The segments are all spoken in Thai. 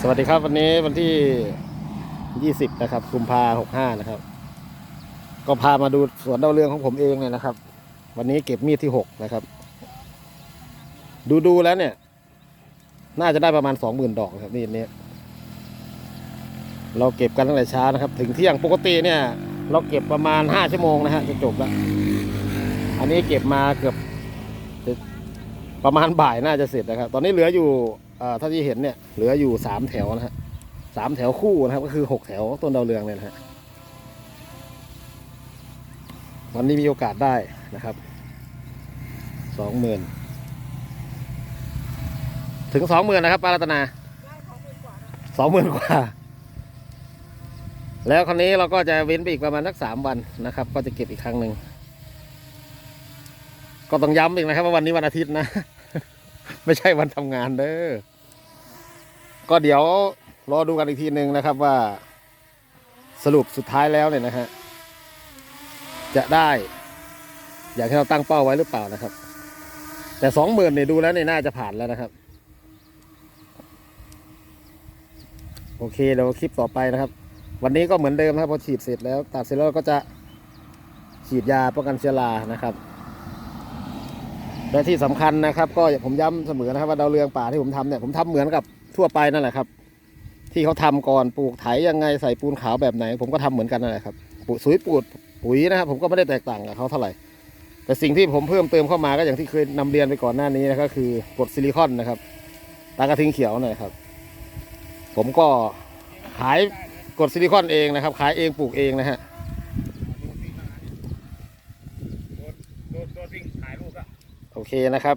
สวัสดีครับวันนี้วันที่ 20 นะครับกุมภา65นะครับ ก็พามาดูสวนดาวเรืองของผมเองเนี่ยนะครับ วันนี้เก็บมีดที่ 6 นะครับ ดูดูๆแล้วเนี่ย น่าจะได้ประมาณ 20,000 ดอกครับมีดนี้เราเก็บกันตั้งแต่เช้านะครับ ถึงเที่ยงปกติเนี่ย เราเก็บประมาณ 5 ชั่วโมงนะฮะจะจบแล้ว อันนี้เก็บมาเกือบประมาณบ่ายน่าจะเสร็จนะครับ ตอนนี้เหลืออยู่ เท่าที่เห็นเนี่ยเหลืออยู่สามแถวนะฮะสามแถวคู่นะครับ ก็คือหกแถวต้นดาวเรืองเนี่ยนะฮะวันนี้มีโอกาสได้นะครับสองหมื่นถึงสองหมื่นนะครับปารัตนาสองหมื่นกว่า แล้วคราวนี้เราก็จะเว้นไปอีกประมาณสักสามวันนะครับ ก็จะเก็บอีกครั้งหนึ่งก็ต้องย้ำอีกนะครับว่าวันนี้วันอาทิตย์นะ ไม่ใช่วันทำงานเด้อ ก็เดี๋ยวรอดูกันอีกทีหนึ่งนะครับว่า สรุปสุดท้ายแล้วเนี่ยนะฮะจะได้ อย่างที่เราตั้งเป้าไว้หรือเปล่านะครับ แต่สองหมื่นเนี่ยดูแล้วเนี่ยน่าจะผ่านแล้วนะครับ โอเคเดี๋ยวคลิปต่อไปนะครับ วันนี้ก็เหมือนเดิมนะครับพอฉีดเสร็จแล้วตัดเสร็จแล้วก็จะฉีดยาป้องกันเชื้อรานะครับ และที่สำคัญนะครับ ก็ผมย้ำเสมอนะครับว่าดาวเรืองป่าที่ผมทำเนี่ยผมทำเหมือนกับทั่วไปนั่นแหละครับ ที่เขาทำก่อนปลูกไถยังไงใส่ปูนขาวแบบไหน ผมก็ทำเหมือนกันนั่นแหละครับปุ๋ยสุยปูดปุ๋ยนะครับ ผมก็ไม่ได้แตกต่างกับเขาเท่าไหร่ แต่สิ่งที่ผมเพิ่มเติมเข้ามาก็อย่างที่เคยนำเรียนไปก่อนหน้านี้นะครับคือกรดซิลิคอนนะครับตากระทิงเขียวนะครับ ผมก็ขายกรดซิลิคอนเองนะครับ ขายเองปลูกเองนะฮะ โดนโดนวิ่งถ่ายรูปอะ โอ เคนะครับ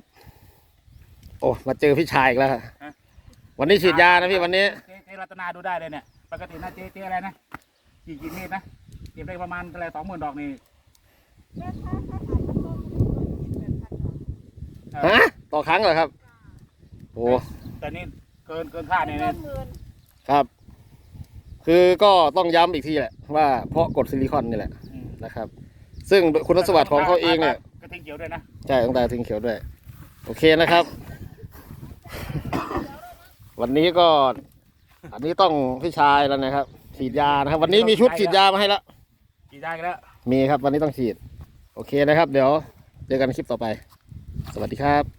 โอ้มาเจอพี่ชายอีกแล้วฮะฮะวันนี้ฉีดยานะพี่วันนี้ เจ๊เจ๊รัตนาดูได้เลยเนี่ย ปกตินะเจ๊เจ๊อะไรนะกี่กี่เมตรนะเก็บได้ประมาณอะไรสองหมื่นดอกนี่เออฮะต่อครั้งเหรอครับโอ้แต่นี่เกินเกินค่าเนี่ยเงิเนี่ยนหมื่นครับ คือก็ต้องย้ำอีกทีแหละว่าเพราะกรดซิลิคอนนี่แหละอืมนะครับ ซึ่งคุณสมบัติของเขาเองเนี่ยก ระทิงเขียวด้วยนะใช่ต้องตาทิ้งเขียวด้วย โอเคนะครับ วันนี้ก็ อันนี้ต้องพี่ชายแล้วนะครับ ฉีดยานะครับ วันนี้มีชุดฉีดยามาให้แล้วกี่ได้กันแล้วมีครับ วันนี้ต้องฉีด โอเคนะครับ เดี๋ยวเจอกันคลิปต่อไป สวัสดีครับ